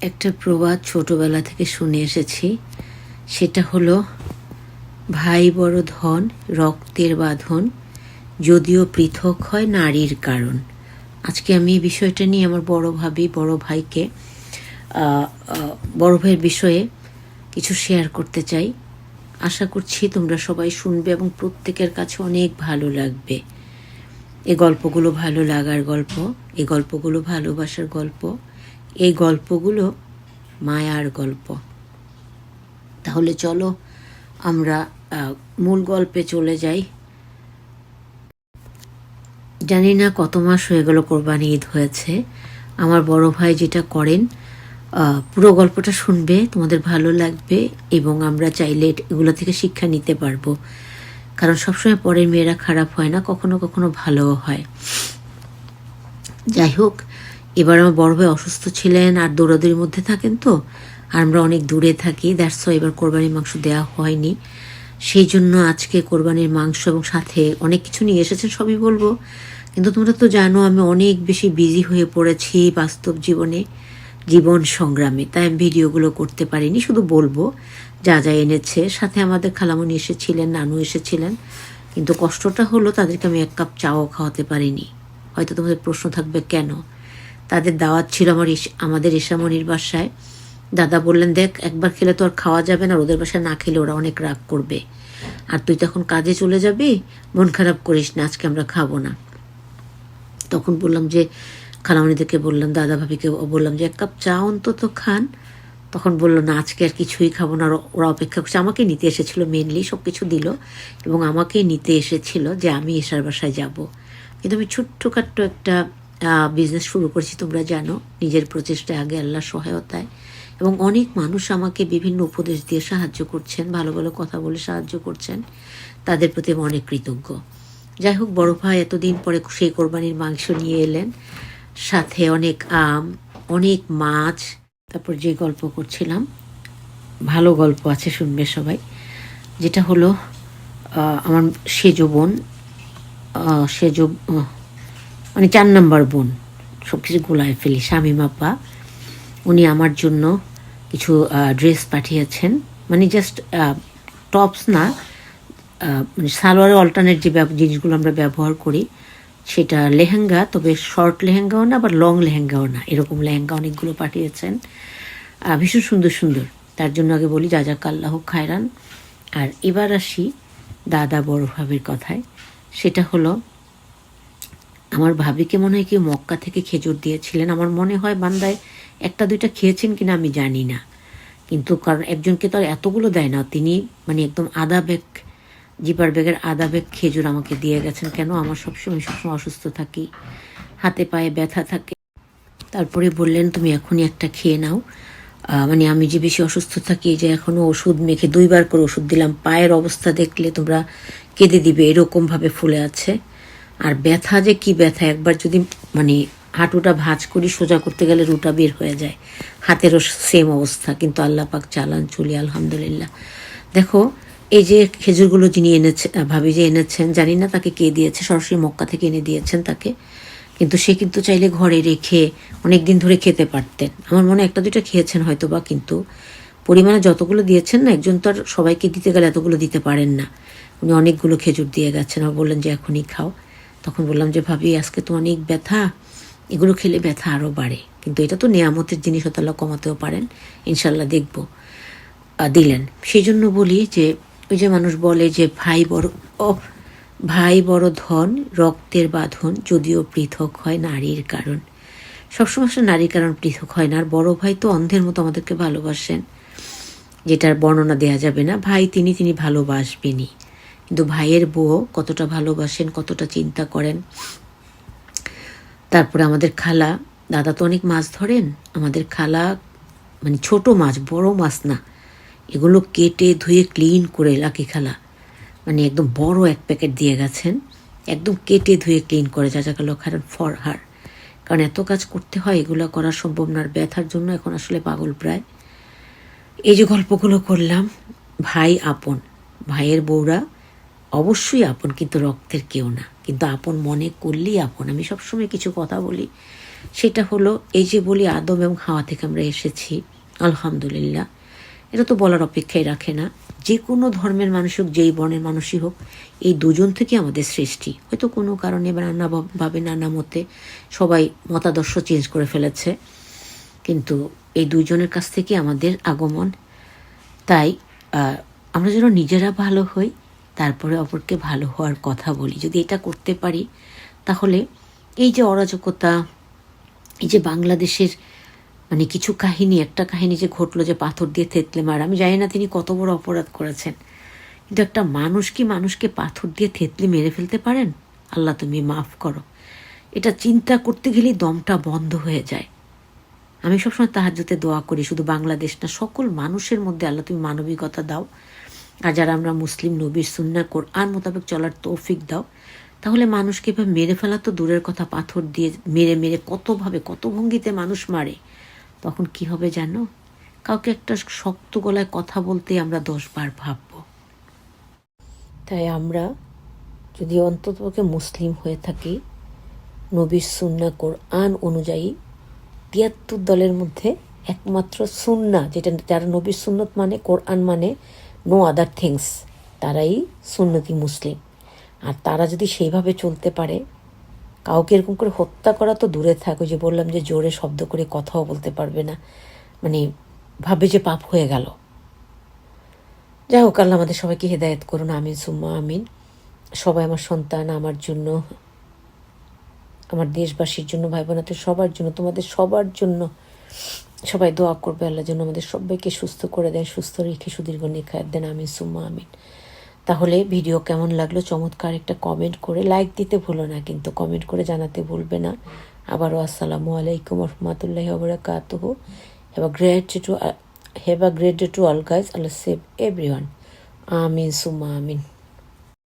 একটা প্রবাদ ছোটবেলা থেকে শুনে এসেছি। সেটা হলো, ভাই বড় ধন, রক্তের বাঁধন, যদিও পৃথক হয় নারীর কারণ। আজকে আমি এই বিষয়টা নিয়ে আমার বড় ভাবি, বড় ভাইকে বড় ভাইয়ের বিষয়ে কিছু শেয়ার করতে চাই। আশা করছি তোমরা সবাই শুনবে এবং প্রত্যেকের কাছে অনেক ভালো লাগবে। এই গল্পগুলো ভালো লাগার গল্প এই গল্পগুলো ভালোবাসার গল্প এই গল্পগুলো মায়ার গল্প। তাহলে চলো আমরা মূল গল্পে চলে যাই। জানি না কত মাস হয়ে গেল কোরবানি ঈদ হয়েছে। আমার বড় ভাই যেটা করেন পুরো গল্পটা শুনবে, তোমাদের ভালো লাগবে এবং আমরা চাইলে এগুলো থেকে শিক্ষা নিতে পারব। কারণ সবসময় পরের মেয়েরা খারাপ হয় না, কখনো কখনো ভালোও হয়। যাই হোক এবার আমার বড় ভাই অসুস্থ ছিলেন আর দৌড়াদৌড়ির মধ্যে থাকেন তো, আর আমরা অনেক দূরে থাকি দ্যাটস এবার কোরবানির মাংস দেওয়া হয়নি। সেই জন্য আজকে কোরবানির মাংস এবং সাথে অনেক কিছু নিয়ে এসেছেন, সবই বলব। কিন্তু তোমরা তো জানো, আমি অনেক বেশি বিজি হয়ে পড়েছি বাস্তব জীবনে, জীবন সংগ্রামে, তাই আমি ভিডিওগুলো করতে পারিনি, শুধু বলব, যা যা এনেছে। সাথে আমাদের খালামণি এসেছিলেন, নানু এসেছিলেন, কিন্তু কষ্টটা হলো তাদেরকে আমি এক কাপ চাও খাওয়াতে পারিনি। হয়তো তোমাদের প্রশ্ন থাকবে, কেন? তাদের দাওয়াত ছিল আমার আমাদের ইসামণির বাসায়। দাদা বললেন, দেখ, একবার খেলে তো আর খাওয়া যাবে না ওদের বাসায় না খেলে ওরা অনেক রাগ করবে। আর তুই তখন কাজে চলে যাবি? মন খারাপ করিস না, আজকে আমরা খাব না। তখন বললাম যে, খালামণিদেরকে বললাম, দাদা ভাবিকে বললাম যে, এক কাপ চা অন্তত খান। তখন বলল, না, আজকে আর কিছুই খাব না। ওরা- অপেক্ষা করছে। আমাকে নিতে এসেছিল মেনলি সব কিছু দিল এবং আমাকেই নিতে এসেছিল যে, আমি এসার বাসায় যাব। কিন্তু আমি ছোট্টখাট্ট একটা বিজনেস শুরু করেছি, তোমরা জানো, নিজের প্রচেষ্টায় আগে আল্লাহর সহায়তায়। এবং অনেক মানুষ আমাকে বিভিন্ন উপদেশ দিয়ে সাহায্য করছেন, ভালো ভালো কথা বলে সাহায্য করছেন। তাদের প্রতি আমি অনেক কৃতজ্ঞ। যাই হোক, বড় ভাই এতদিন পরে সেই কোরবানির মাংস নিয়ে এলেন। সাথে অনেক আম, অনেক মাছ, তারপর যে গল্প করছিলাম, ভালো গল্প আছে শুনবে সবাই। যেটা হলো আমার সেজ বোন সেজ মানে চার নাম্বার বোন সব কিছু গোলায় ফেলি। শামীম আপা উনি আমার জন্য কিছু ড্রেস পাঠিয়েছেন। মানে জাস্ট টপস না মানে সালোয়ারের অল্টারনেট যে জিনিসগুলো আমরা ব্যবহার করি, সেটা লেহেঙ্গা, তবে শর্ট লেহেঙ্গাও না আবার লং লেহেঙ্গাও না। এরকম লেহেঙ্গা অনেকগুলো পাঠিয়েছেন। ভীষণ সুন্দর সুন্দর। তার জন্য আগে বলি, যা যা কাল্লাহ খায়রান। আর এবার আসি দাদা বড় ভাবের কথায়। সেটা হলো আমার ভাবিকে মনে হয় কি মক্কা থেকে খেজুর দিয়েছিলেন। আমার মনে হয় বান্দায় একটা, দুইটা খেয়েছেন কিনা আমি জানি না। কিন্তু কারণ একজনকে তো আর এতগুলো দেয় না, তিনি মানে একদম আধা ব্যাগ, জিপার ব্যাগের আধা ব্যাগ খেজুর আমাকে দিয়ে গেছেন। কেন? আমার সবসময় সবসময় অসুস্থ থাকি, হাতে পায়ে ব্যথা থাকে। তারপরে বললেন, তুমি এখনই একটা খেয়ে নাও। মানে আমি যে বেশি অসুস্থ থাকি, যে এখনও ওষুধ মেখে দুইবার করে ওষুধ দিলাম, পায়ের অবস্থা দেখলে তোমরা কেঁদে দিবে এরকম ভাবে ফুলে আছে। আর ব্যথা যে কি ব্যথা, একবার যদি মানে হাঁটুটা ভাঁজ করি, সোজা করতে গেলে রুটা বের হয়ে যায়। হাতেরও সেম অবস্থা, কিন্তু আল্লাহ পাক চালান চলি, আলহামদুলিল্লাহ। দেখো, এই যে খেজুরগুলো যিনি এনেছে ভাবি যে এনেছেন, জানি না তাকে কে দিয়েছে, সরাসরি মক্কা থেকে এনে দিয়েছেন তাকে। কিন্তু সে কিন্তু চাইলে ঘরে রেখে অনেক দিন ধরে খেতে পারতেন। আমার মনে একটা দুইটা খেয়েছেন হয়তো বা কিন্তু পরিমাণে যতগুলো দিয়েছেন না, একজন তো আর সবাইকে দিতে গেলে এতগুলো দিতে পারেন না। উনি অনেকগুলো খেজুর দিয়ে গেছেন। আর বললেন যে, এখনই খাও। তখন বললাম যে, ভাবি, আজকে তো অনেক ব্যথা। এগুলো খেলে ব্যথা আরও বাড়ে। কিন্তু এটা তো নেয়ামতের জিনিস, হয়তো আল্লাহ কমাতেও পারেন। ইনশাল্লাহ দেখব। দিলেন। সেই জন্য বলি যে, ওই যে মানুষ বলে যে, ভাই বড় ও, ভাই বড় ধন, রক্তের বাঁধন যদিও পৃথক হয় নারীর কারণ। সবসময় সে নারীর কারণ পৃথক হয় না। আর বড় ভাই তো অন্ধের মতো আমাদেরকে ভালোবাসেন, যেটার বর্ণনা দেয়া যাবে না। ভাই তিনি তিনি ভালোবাসবেনই। কিন্তু ভাইয়ের বউ কতটা ভালোবাসেন, কতটা চিন্তা করেন। তারপরে আমাদের খালা, দাদা তো অনেক মাছ ধরেন, আমাদের খালা মানে ছোট মাছ, বড় মাছ না। এগুলো কেটে ধুয়ে ক্লিন করে, লাকি খালা মানে একদম বড় এক প্যাকেট দিয়ে গেছেন। একদম কেটে ধুয়ে ক্লিন করে, যা যা গেল কারণ ফর হার। কারণ এত কাজ করতে হয়, এগুলো করা সম্ভব না, আর ব্যথার জন্য এখন আসলে পাগল প্রায়। এই যে গল্পগুলো করলাম, ভাই আপন, ভাইয়ের বউরা অবশ্যই আপন কিন্তু রক্তের কেউ না। কিন্তু আপন মনে করলেই আপন। আমি সবসময় কিছু কথা বলি। সেটা হলো, এই যে বলি আদম এবং হাওয়া থেকে আমরা এসেছি, আলহামদুলিল্লাহ। এটা তো বলার অপেক্ষাই রাখে না। যে কোনো ধর্মের মানুষ হোক, যেই বর্ণের মানুষই হোক, এই দুজন থেকে আমাদের সৃষ্টি। হয়তো কোনো কারণে বা নানা ভাব- নানা মতে সবাই মতাদর্শ চেঞ্জ করে ফেলেছে। কিন্তু এই দুজনের কাছ থেকে আমাদের আগমন। তাই আমরা যেন নিজেরা ভালো হই তারপরে অপরকে ভালো হওয়ার কথা বলি। যদি এটা করতে পারি, তাহলে এই যে অরাজকতা, এই যে বাংলাদেশের মানে কিছু কাহিনী, একটা কাহিনী যে ঘটলো যে পাথর দিয়ে থেতলে মার, আমি জানি না তিনি কত বড় অপরাধ করেছেন। কিন্তু একটা মানুষ কি মানুষকে পাথর দিয়ে থেতলে মেরে ফেলতে পারেন? আল্লাহ তুমি মাফ করো। এটা চিন্তা করতে গেলেই দমটা বন্ধ হয়ে যায়। আমি সবসময় তাহাজ্জুতে দোয়া করি, শুধু বাংলাদেশ না, সকল মানুষের মধ্যে আল্লাহ তুমি মানবিকতা দাও। আর যারা আমরা মুসলিম, নবীর সুন্না কোরআন মোতাবেক চলার তৌফিক দাও, তাহলে মানুষকে এভাবে মেরে ফেলা তো দূরের কথা, পাথর দিয়ে মেরে মেরে কতভাবে, কত ভঙ্গিতে মানুষ মারে, তখন কি হবে জানো? কাউকে একটা শক্ত গলায় কথা বলতে আমরা দশবার ভাববো। তাই আমরা যদি অন্ততপক্ষে মুসলিম হয়ে থাকি, নবীর সুন্না কোরআন অনুযায়ী তিয়াত্তর দলের মধ্যে একমাত্র সুন্না যেটা যারা নবীর সুন্নত মানে কোরআন মানে নো আদার থিংস তারাই সুন্নতি মুসলিম। আর তারা যদি সেইভাবে চলতে পারে, কাউকে এরকম করে হত্যা করা তো দূরে থাক যে বললাম যে জোরে শব্দ করে কথাও বলতে পারবে না মানে ভাবে যে পাপ হয়ে গেল। যাই হোক, আল্লাহ আমাদের সবাইকে হেদায়েত করুন, আমিন, সুম্মা, আমিন। সবাই আমার সন্তান, আমার জন্য, আমার দেশবাসীর জন্য ভাই বোনাদের সবার জন্য, তোমাদের সবার জন্য সবাই দোয়া করবে, আল্লাহ যেন আমাদের সবাইকে সুস্থ করে দেন সুস্থ রেখে সুদীর্ঘ নিখায়াত দেন। আমিন, সুম্মা, আমিন। তাহলে ভিডিও কেমন লাগল? চমৎকার একটা কমেন্ট করে লাইক দিতে ভুলো না, কিন্তু কমেন্ট করে জানাতে ভুলবে না। আবারও আসসালামু আলাইকুম রহমতুল্লাহ বরকাতহ have a great to have a great to all guys Allah save everyone আমিন সুম্মা, আমিন।